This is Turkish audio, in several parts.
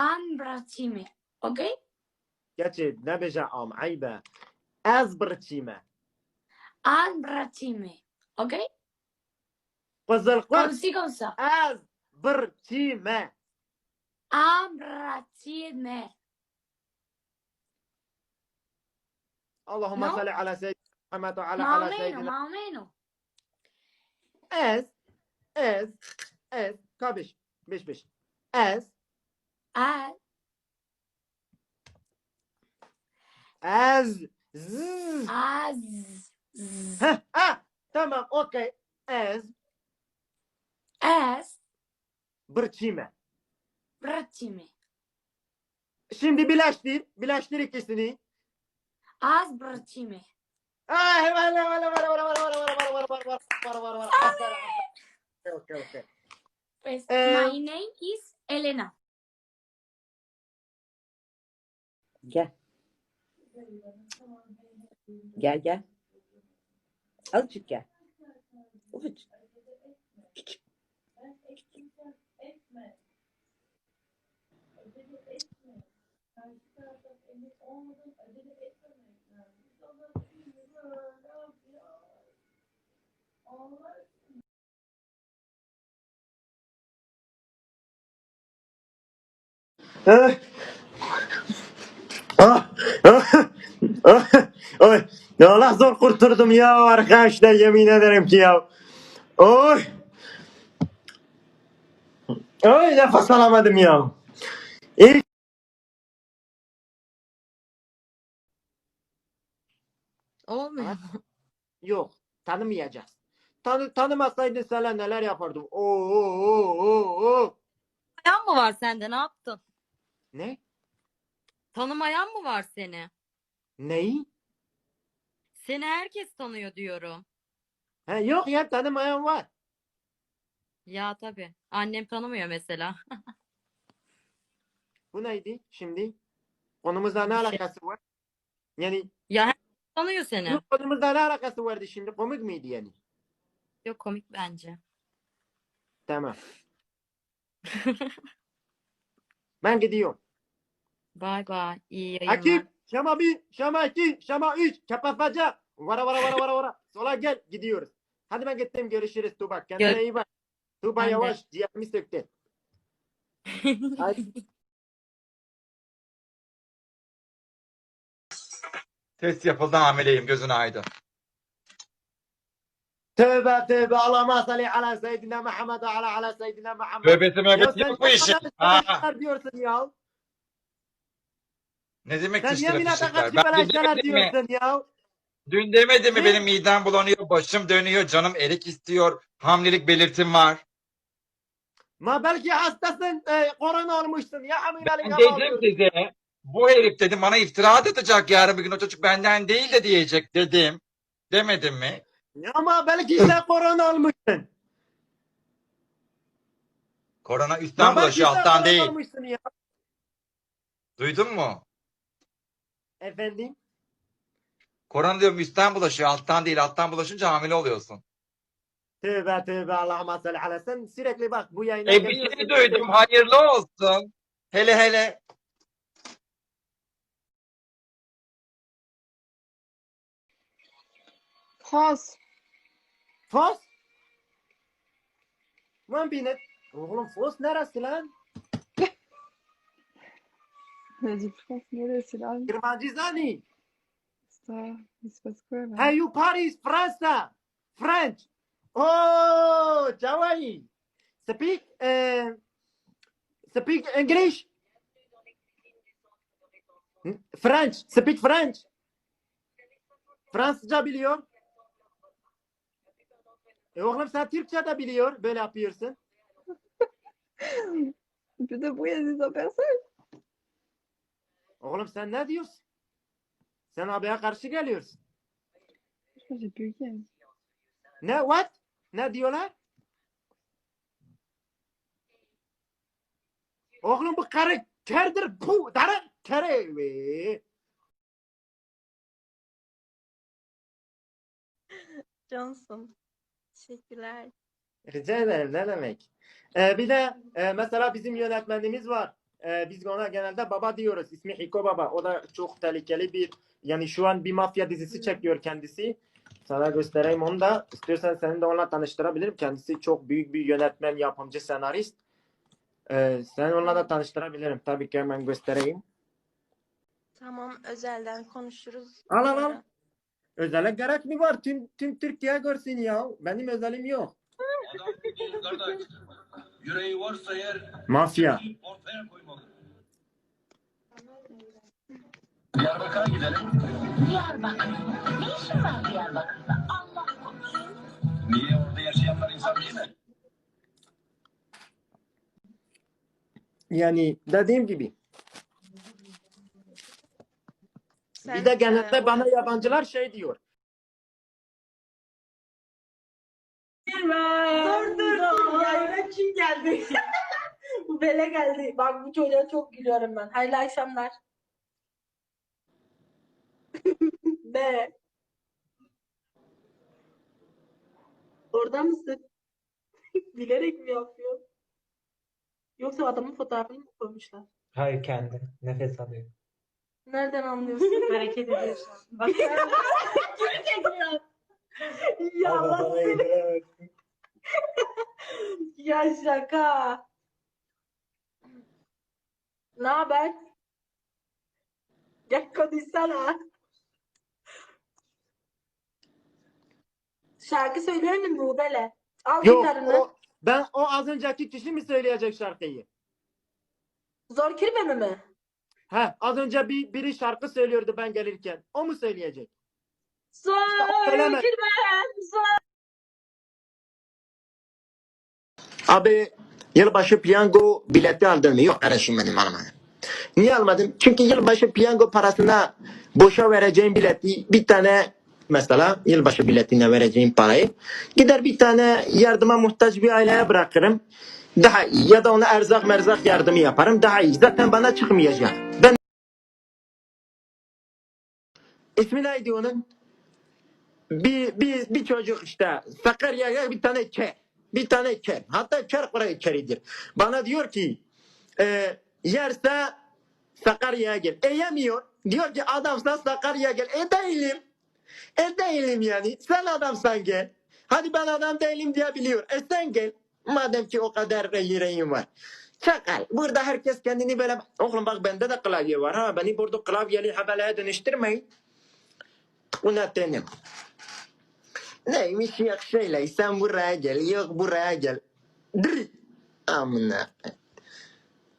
ام براتيمي أوكي كاتب نبجا ام عيبا از براتيمي ام براتيمي أوكي قزل قوس قوس از براتيمي ام براتيمي اللهم صل على سيدنا محمد وعلى على سيدنا مامينو از از از كابش بش بش از Ez. Ez. Kabiş. Beş beş. Ez. A, Ez. Zzz. az, z, Heh, ha. Tamam okey. Ez. as, Bırçime. bratimi. Şimdi birleştir. Birleştir ikisini. Az bratimi. Ay, vale, vale, vale, vale, vale, vale, vale, vale, vale, vale, vale, vale, vale. Okey, okey. Pues, Eh. my name is Elena. Gel. Gel gel. Azıcık gel. Ufacık. Küçük. Oy. Allah zor kurtuldum ya arkadaşlar yemin ederim ki ya. Oy. Oy nefes alamadım ya. İlk Olmuyor. Yok tanımayacağız. Tanı, tanımasaydın sana neler yapardım. Oo, oo, oo, oo. Tanımayan mı var sende? Ne yaptın? Ne? Tanımayan mı var seni? Neyi? Seni herkes tanıyor diyorum. Ha, yok ya tanımayan var. Ya tabii. Annem tanımıyor mesela. Bu neydi şimdi? Konumuzla ne Bir şey. alakası var? Yani Ya herkes tanıyor seni. bu konumuzla ne alakası vardı şimdi? Komik miydi yani? Yok komik bence. Tamam. ben gidiyorum. Bay bay. İyi yayınlar. Akif, Şama 1, Şama 2, Şama 3, Kepafaca. Vara vara vara vara vara. Sola gel, gidiyoruz. Hadi ben gittim, görüşürüz Tuba. Kendine Gör- iyi bak. Tuba Ben de. yavaş, ciğerimi söktü. Test yapıldı hamileyim gözün aydın. Tövbe tövbe, Allah'ıma salli ala seyyidina Muhammed ala ala seyyidina Muhammed. Tövbesi möbeti yok bu işin. diyorsun ya. Ne demek Sen yemin fişekler? atakatçı Ben dün şeyler demedim mi? diyorsun ya. Dün demedim mi Ne? benim midem bulanıyor, başım dönüyor, canım erik istiyor, hamilelik belirtim var. Ma belki hastasın, e, korona olmuşsun. Ya hamilelik Ben hava dedim alıyorsun. size, bu herif dedim bana iftira atacak yarın bir gün o çocuk benden değil de diyecek dedim. Demedim mi? Ya ama belki sen korona olmuşsun. Korona Ma üstten belki bulaşıyor sen alttan korona değil. olmuşsun ya. Duydun mu? Efendim? Korona diyorum üstten bulaşıyor alttan değil. Alttan bulaşınca hamile oluyorsun. Tövbe tövbe Allah'ıma salli ala. Sen sürekli bak bu yayına E bir şey duydum hayırlı olsun. Hele hele. France. Fos? Lan binet. Oğlum Fos neresi lan? France. Il se passe quoi là? Hey you Paris, Fransa. French. Oh, Hawaii. Speak, eh, speak English? French. Speak French. Fransızca biliyor. E oğlum sen Türkçe de biliyor. Böyle yapıyorsun. Débrouilles des en personne? Oğlum sen ne diyorsun? Sen abiye karşı geliyorsun. Ne what? Ne diyorlar? Oğlum bu karı kerdir bu dara kere. Johnson. Teşekkürler. Rica ederim ne demek. Ee, bir de e, mesela bizim yönetmenimiz var. Ee, biz ona genelde baba diyoruz. İsmi Hiko Baba. O da çok tehlikeli bir yani şu an bir mafya dizisi çekiyor kendisi. Sana göstereyim onu da. İstiyorsan seni de onunla tanıştırabilirim. Kendisi çok büyük bir yönetmen, yapımcı, senarist. Ee, seni onunla da tanıştırabilirim. Tabii ki hemen göstereyim. Tamam özelden konuşuruz. Al, al, al. Özele gerek mi var? Tüm, tüm Türkiye görsün ya. Benim özelim yok. Adam. Yüreği varsa eğer Mafya. ortaya koymalı. Diyarbakır'a gidelim. Diyarbakır. Ne işin var Diyarbakır'da? Allah korusun. Niye orada yaşayanlar insan değil mi? Yani dediğim gibi. Sen, bir de genelde e, bana yabancılar şey diyor. Geldi? bu bele geldi. Bak bu çocuğa çok gülüyorum ben. Hayırlı akşamlar. Be. Orada mısın? Bilerek mi yapıyor? Yoksa adamın fotoğrafını mı koymuşlar? Hayır kendi. Nefes alıyor. Nereden anlıyorsun? Hareket ediyorsun. Bak. Geri çekiyor. Ya Allah seni. Ya şaka. Ne haber? Gel konuşsana. Şarkı söylüyor musun Nubele? Al Yok gitarını. o, ben o az önceki kişi mi söyleyecek şarkıyı? Zor kirvemi mi? He az önce bir biri şarkı söylüyordu ben gelirken. O mu söyleyecek? Zor kirvem. Zor. Abi yılbaşı piyango bileti aldın mı? Yok kardeşim benim almadım. Niye almadım? Çünkü yılbaşı piyango parasına boşa vereceğim bileti bir tane mesela yılbaşı biletine vereceğim parayı gider bir tane yardıma muhtaç bir aileye bırakırım. Daha iyi ya da ona erzak merzak yardımı yaparım daha iyi. Zaten bana çıkmayacak. Ben İsmi neydi onun? Bir, bir, bir çocuk işte Sakarya'ya bir tane ker. Bir tane ker. Hatta ker buraya keridir. Bana diyor ki e, yerse Sakarya'ya gel. E. Diyor ki adamsa Sakarya'ya gel. E değilim. E değilim yani. Sen adamsan gel. Hadi ben adam değilim diye biliyor. E sen gel. Madem ki o kadar yüreğin var. Çakal. Burada herkes kendini böyle... Oğlum bak bende de klavye var ha. Beni burada klavyeli habeleye dönüştürmeyin. Buna benim. Neymiş نعم نايم يا شيلة يسام راجل يغبو راجل دري أمنا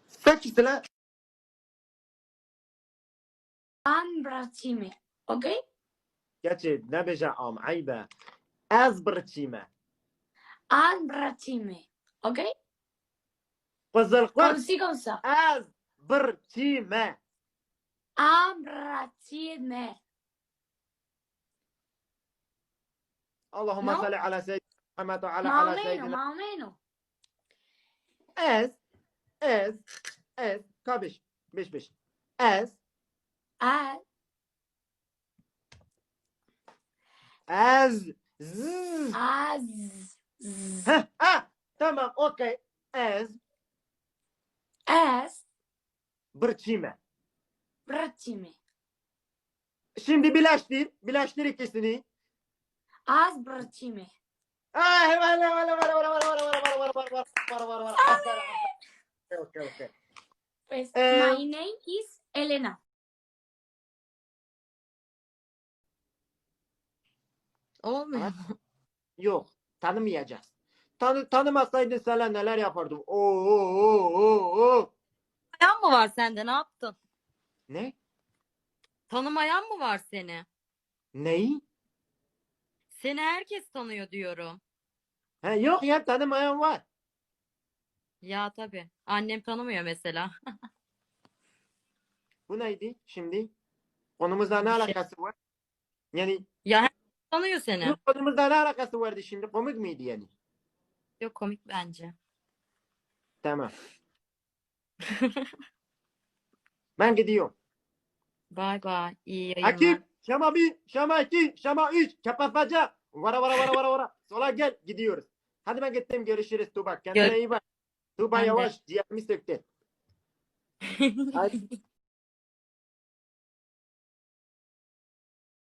فاكسلا أم براتيمة أوكي كاتب نبجا أم عيبة أز براتيمة أم براتيمة أوكي قزل قوم سي قوم أز براتيمة أم براتيمة Allahumma no. salli ala seyyidina Muhammed ve ala ala seyyidina. Ma'amenu. As, as, as. Kabiş, beş beş. As. As. As. Z. Az. Z. Heh, ah, tamam, okey. As. As. Bırçime. Bırçime. Şimdi birleştir. Birleştir ikisini. Az bratime. Ay, vale, vale, vale, vale, vale, vale, vale, vale, vale, vale, vale, vale. Okay, okay. Pues Eh, my name is Elena. Olmuyor. Yok, tanımayacağız. Tanı, tanımasaydın sana neler yapardım. Oo, oo, oo, oo, oo. Tanımayan mı var sende? Ne yaptın? Ne? Tanımayan mı var seni? Neyi? Seni herkes tanıyor diyorum. Ha, yok ya tanımayan var. Ya tabii. Annem tanımıyor mesela. Bu neydi şimdi? Konumuzla ne şey- alakası var? Yani Ya herkes tanıyor seni. yok, konumuzla ne alakası vardı şimdi? Komik miydi yani? Yok komik bence. Tamam. ben gidiyorum. Bay bay. İyi yayınlar. Akif, Şama 1, Şama 2, Şama 3, Kepafaca. Vara vara vara vara vara. Sola gel, gidiyoruz. Hadi ben gittim, görüşürüz Tuğba. Kendine Gör- iyi bak. De. yavaş, ciğerimi söktü. Ay